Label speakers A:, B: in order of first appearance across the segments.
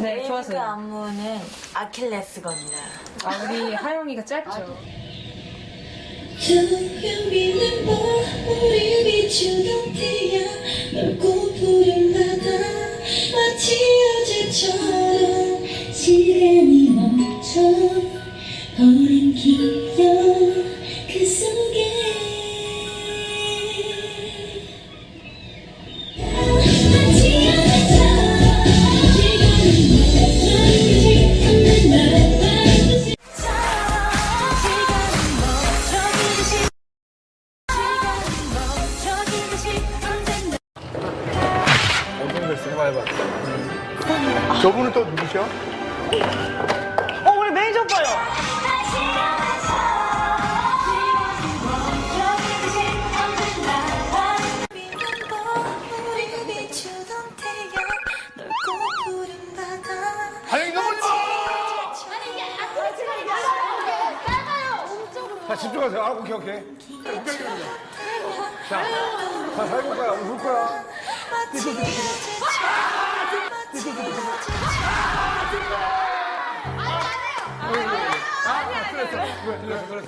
A: 네,
B: 그
A: 좋았어요.
B: 안무는 아킬레스건이다.
A: 아, 우리 하영이가 짧죠.
C: 조용히는 우리 비추던 태양 넓고 푸른 바다 마치 어제처럼 시간이 멈춰 버린 기
D: 됐어, 해봐, 해봐. 저분은 또 누구셔?
B: 어, 우리 매니저 오빠요.
D: 너무 자, 집중하세요. 아, 오케이, 오케이. 자, 자, 살볼 거야, 울 거야. 그래.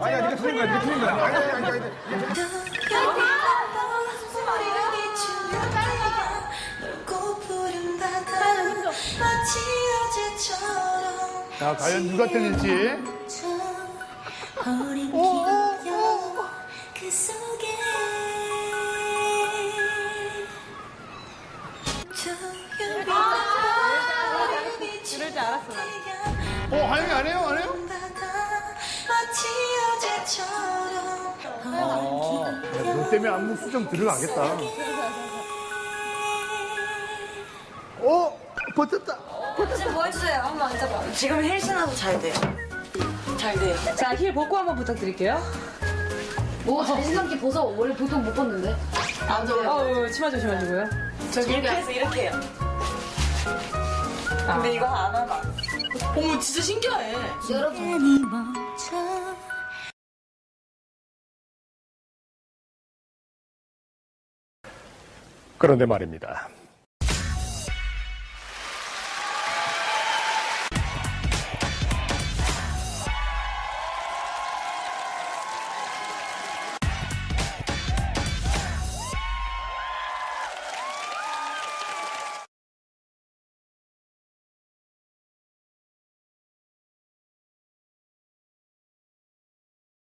D: 아니야, 니가 틀린 거야, 니가 틀린 거야. 아니, 아니, 아니, 아니.
C: 우리 비추던 태양 넓고 푸른 바다 마치 어제처럼
D: 자, 과연 누가 틀릴지.
C: 어린 기 어
D: 어, 하영이 안 해요? 안 해요?
C: 어제처럼
D: 어, 너 때문에 안무 수정 들어가겠다. 어, 버텼다.
B: 지금 뭐 해주세요? 한번 앉아봐. 지금 헬스나도 잘 돼요. 잘 돼요.
A: 자, 힐 벗고 한번 부탁드릴게요.
E: 오, 자신감게 벗어. 원래 보통 못 벗는데.
B: 앉아요.
A: 어우, 치마 조심하시고요.
B: 저기 이렇게 해서 이렇게 해요. 근데 이거 안 하나? 어머, 진짜 신기해.
E: 여러분.
D: 그런데 말입니다.